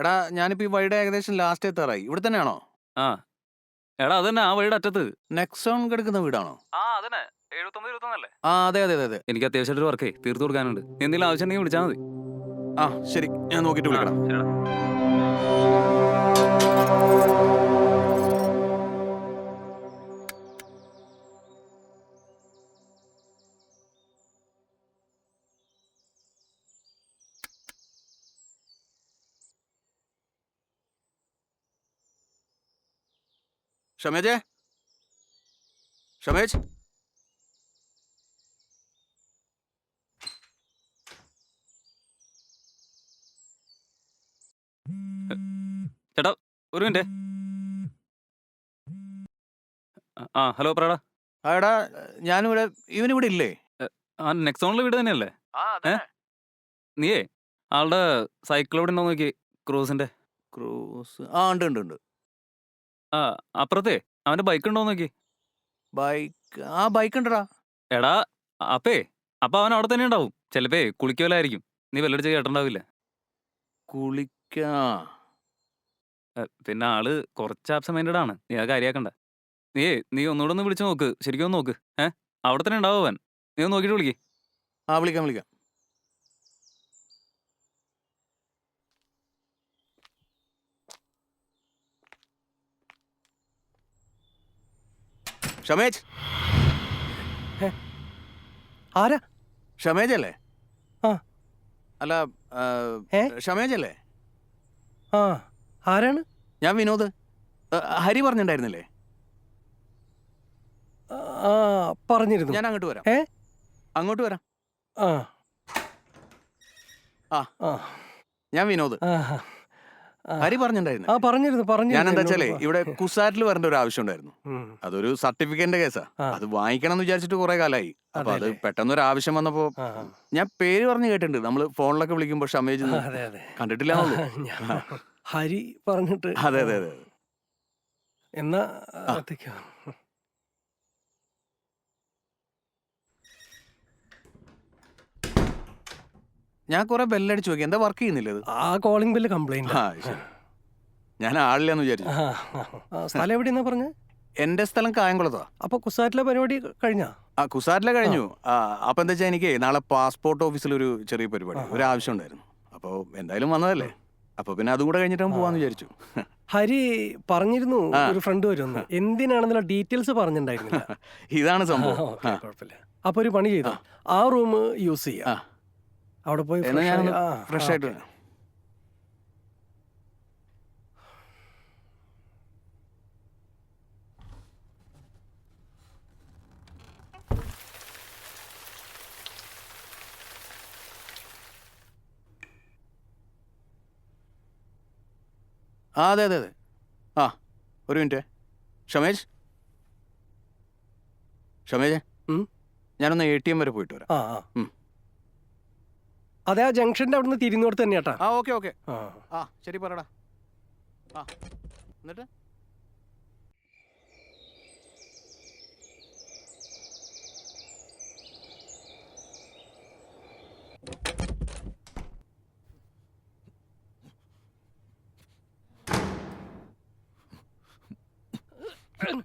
എടാ ഞാനിപ്പോ ഈ വഴിയുടെ ഏകദേശം ലാസ്റ്റ് എത്താറായി. ഇവിടെ തന്നെയാണോ? ആ. എടാ അതന്നെ ആ വഴിയുടെ അറ്റത്ത്. നെക്സോൺ കിടക്കുന്ന വീടാണോ? ആ അതന്നെ. എഴുപത്തൊമ്പത് ഇരുപത്തൊന്നല്ലേ ആ അതെ അതെ അതെ അതെ. എനിക്ക് അത്യാവശ്യമായിട്ട് ഒരു വർക്കേ തീർത്തു കൊടുക്കാനുണ്ട്. എന്തെങ്കിലും ആവശ്യം ഉണ്ടെങ്കിൽ വിളിച്ചാൽ മതി. ആ ശരി. ഞാൻ നോക്കിയിട്ട് വിളിക്കണം ഷമേജേ? ഷമേജ്? ഒരു മിനിറ്റ്. ആ ഹലോ പറയടാ ആ എടാ ഞാനിവിടെ ഇവനിവിടെ ഇല്ലേ? ആ നെക്സോണിലെ വീട് തന്നെയല്ലേ? ഏ? നീയേ ആളുടെ സൈക്കിൾ എവിടെ ഉണ്ടോ നോക്കി ക്രൂസിന്റെ. ക്രൂസ് ആ ഉണ്ട് ഉണ്ട് ഉണ്ട്. ആ അപ്പുറത്തെ. അവന്റെ ബൈക്ക് ഉണ്ടോ നോക്കി. ബൈക്ക് ആ ബൈക്ക് ഉണ്ടടാ എടാ അപ്പേ അപ്പൊ അവൻ അവിടെ തന്നെ ഉണ്ടാവും. ചിലപ്പേ കുളിക്കലായിരിക്കും നീ വെല്ലടിച്ച് കേട്ടണ്ടാവില്ല. കുളിക്കാ. ഏ, പിന്നെ ആൾ കുറച്ച് ആബ്സെന്റ് മൈൻഡഡ് ആണ്. നീ അത് കാര്യാക്കണ്ട. നീ നീ ഒന്നുകൂടെ ഒന്ന് വിളിച്ചു നോക്ക്. ശരിക്കും ഒന്ന് നോക്ക്. ഏഹ് അവിടെ തന്നെ ഉണ്ടാവും അവൻ. നീ ഒന്ന് നോക്കിയിട്ട് വിളിക്ക്. ആ വിളിക്കാം വിളിക്കാം. ഷമേജ്? ആരാ? ഷമേജ് അല്ലേ ആ. അല്ല ഏ? ഷമേജ് അല്ലേ ആ ആരാണ്? ഞാൻ വിനോദ്. ഹരി പറഞ്ഞിട്ടുണ്ടായിരുന്നില്ലേ ആ പറഞ്ഞിരുന്നു. ഞാൻ അങ്ങോട്ട് വരാം. ഏ? അങ്ങോട്ട് വരാം. ആ. ആ. ആ. ഞാൻ വിനോദ്. ആ. ഹരി പറഞ്ഞിട്ടുണ്ടായിരുന്നു ആ പറഞ്ഞിരുന്നു പറഞ്ഞു ഞാൻ എന്താ വെച്ചാലേ ഇവിടെ കുസാറ്റിൽ വരേണ്ട ഒരു ആവശ്യം ഉണ്ടായിരുന്നു. അതൊരു സർട്ടിഫിക്കറ്റിന്റെ കേസാ. അത് വാങ്ങിക്കണം എന്ന് വിചാരിച്ചിട്ട് കുറെ കാലമായി അപ്പൊ അത് പെട്ടെന്ന് ഒരു ആവശ്യം വന്നപ്പോ. ഞാൻ പേര് പറഞ്ഞു കേട്ടിട്ടുണ്ട്. നമ്മൾ ഫോണിലൊക്കെ വിളിക്കുമ്പോ ഷമേജ് കണ്ടിട്ടില്ല ഹരി പറഞ്ഞിട്ട് അതെ അതെ അതെ എന്നാ ഞാൻ കുറെ ബെല്ലടിച്ചു നോക്കി. എന്താ വർക്ക് ചെയ്യുന്നില്ല ഇത്? ആ കോളിംഗ് ബെല്ല് കംപ്ലൈന്റ് ആ, ശരി. ഞാൻ ആളില്ലെന്ന് വിചാരിച്ചു. സ്ഥലം എവിടെയെന്നാ പറഞ്ഞ? എന്റെ സ്ഥലം കായംകുളത്താ. അപ്പൊ കുസാറ്റിലെ പരിപാടി കഴിഞ്ഞാ? ആ കുസാറ്റിലെ കഴിഞ്ഞു. ആ, അപ്പൊ എന്താ വെച്ചാൽ എനിക്ക് നാളെ പാസ്പോർട്ട് ഓഫീസിൽ ഒരു ചെറിയ പരിപാടി ഒരു ആവശ്യം ഉണ്ടായിരുന്നു. അപ്പൊ എന്തായാലും വന്നതല്ലേ? അപ്പൊ പിന്നെ അതും കൂടെ കഴിഞ്ഞിട്ട് പോവാന്ന് വിചാരിച്ചു. ഹരി പറഞ്ഞിരുന്നു ഒരു ഫ്രണ്ട് വരുമെന്ന്. എന്തിനാണെന്നുള്ള ഡീറ്റെയിൽസ് പറഞ്ഞിട്ടുണ്ടായിരുന്നില്ല. ഇതാണ് സംഭവം. കുഴപ്പമില്ല. അപ്പൊ ഒരു പണി ചെയ്തു. ആ. റൂം യൂസ് ചെയ്യാം. അവിടെ പോയി എന്നാ fresh ആ, ഫ്രഷ് ആയിട്ട് വരാം. ആ അതെ അതെ അതെ ആ ഒരു മിനിറ്റ് ഷമേജ് ഷമേജ് ഉം? ഞാനൊന്ന് എ ടി എം വരെ പോയിട്ട് വരാം ആ ആ. ഉം. അതെ ആ ജംഗ്ഷന്റെ അവിടുന്ന് തിരിഞ്ഞോടത്ത് തന്നെയാട്ടാ. ആ ഓക്കെ ഓക്കെ. ആ. ശരി പറടാ. ആ എന്നിട്ട്? Huh?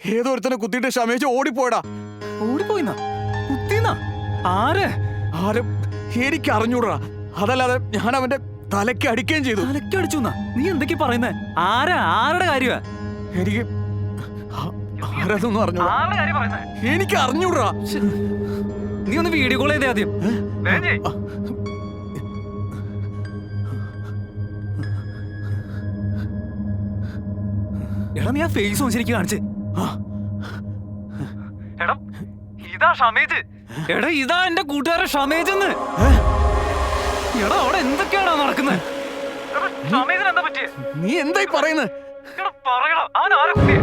ഏതോ ഒരുത്തനെ കുത്തിയിട്ട് ഷമേജ് ഓടിപ്പോയടാ. ഓടിപ്പോയിന്നാ? കുത്തിന്നാ? ആര്? ആര്? എനിക്ക് അറിഞ്ഞൂടാ അതല്ലാതെ ഞാൻ അവന്റെ തലയ്ക്ക് അടിക്കുകയും ചെയ്തു. തലക്കടിച്ചു നീ എന്തൊക്കെയാ പറയുന്നേ? ആരാ? ആരുടെ കാര്യമാ എനിക്ക് എനിക്ക് അറിഞ്ഞൂടാ. നീ ഒന്ന് വീഡിയോ കോൾ ചെയ്തേ ആദ്യം. എടാ നീ ആ ഫേസ് ഒന്ന് ശരിക്കും കാണിച്ച്. എടാ ഇതാ ഷമേജ്. എടാ ഇതാ എന്റെ കൂട്ടുകാരൻ ഷമേജ് എന്ന് എടാ അവിടെ എന്തൊക്കെയാണോ നടക്കുന്നത്? നീ എന്തായി പറയുന്നത്? പറയടാ അവൻ ആരെ കുത്തിയേ?